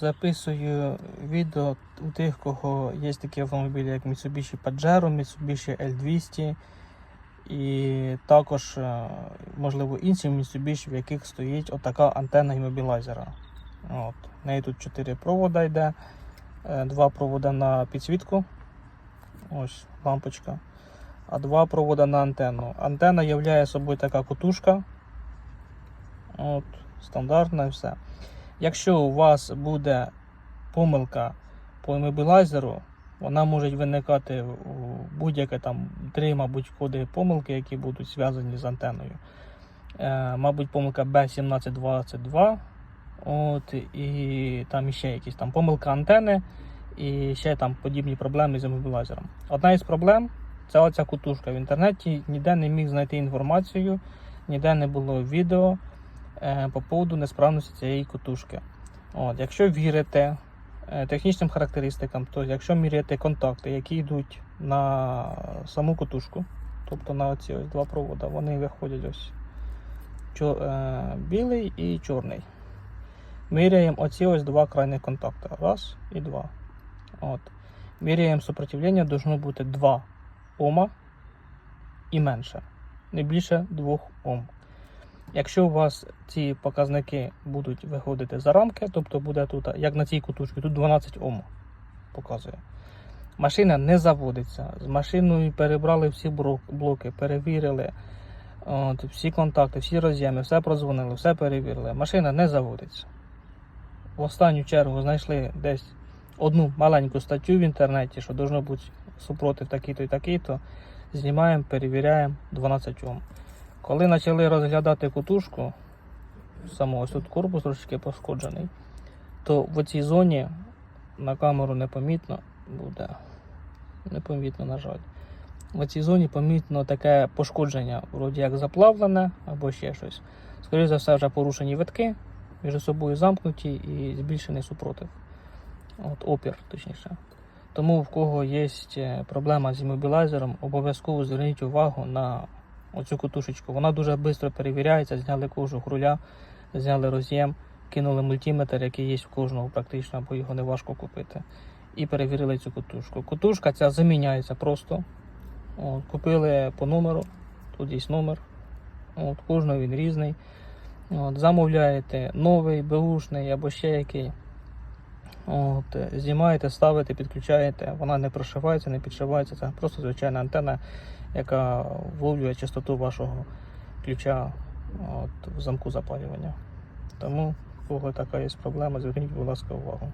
записую відео у тих, кого є такі автомобілі, як Mitsubishi Pajero, Mitsubishi L200 і також, е, можливо, інші Mitsubishi, в яких стоїть отака антенна іммобілайзера. От. В неї тут 4 провода йде, е, два провода на підсвітку. Ось лампочка. А два провода на антенну. Антенна являє собою така кутушка. От, стандартна і все. Якщо у вас буде помилка по іммобілайзеру, вона може виникати у будь-яке там три, мабуть, коди помилки, які будуть зв'язані з антеною. Е, мабуть, помилка B1722. От, і там ще якісь там помилка антени, і ще там подібні проблеми з іммобілайзером. Одна із проблем це оця кутушка. В інтернеті ніде не міг знайти інформацію, ніде не було відео по поводу несправності цієї кутушки. От, якщо вірите е, технічним характеристикам, то якщо міряти контакти, які йдуть на саму кутушку, тобто на ці ось два провода, вони виходять ось чор, е, білий і чорний. Міряємо оці ось два крайних контакти. Раз і два. От. Міряємо сопротивлення, должно бути 2 Ома і менше. Не більше 2 Ом. Якщо у вас ці показники будуть виходити за рамки, тобто буде тут, як на цій кутушці, тут 12 Ом показує. Машина не заводиться. З машиною перебрали всі блоки, перевірили от, всі контакти, всі роз'єми, все прозвонили, все перевірили. Машина не заводиться. В останню чергу знайшли десь одну маленьку статтю в інтернеті, що должно бути супротив такий-то і такий-то. Знімаємо, перевіряємо 12 Ом. Коли почали розглядати кутушку, самого ось тут корпус трошки пошкоджений, то в цій зоні на камеру непомітно буде. Непомітно, на жаль. В цій зоні помітно таке пошкодження, вроді як заплавлене або ще щось. Скоріше за все, вже порушені витки, між собою замкнуті і збільшений супротив. От, опір, точніше. Тому в кого є проблема з іммобілайзером, обов'язково зверніть увагу на оцю кутушечку. Вона дуже швидко перевіряється, зняли кожух руля, зняли роз'єм, кинули мультиметр, який є в кожного практично, бо його не важко купити. І перевірили цю кутушку. Кутушка ця заміняється просто. От, купили по номеру, тут є номер. От, кожного він різний. От, замовляєте новий, беушний або ще який. От, е, знімаєте, ставите, підключаєте, вона не прошивається, не підшивається. Це просто звичайна антенна, яка вловлює частоту вашого ключа от, в замку запалювання. Тому, у кого така є проблема, зверніть, будь ласка, увагу.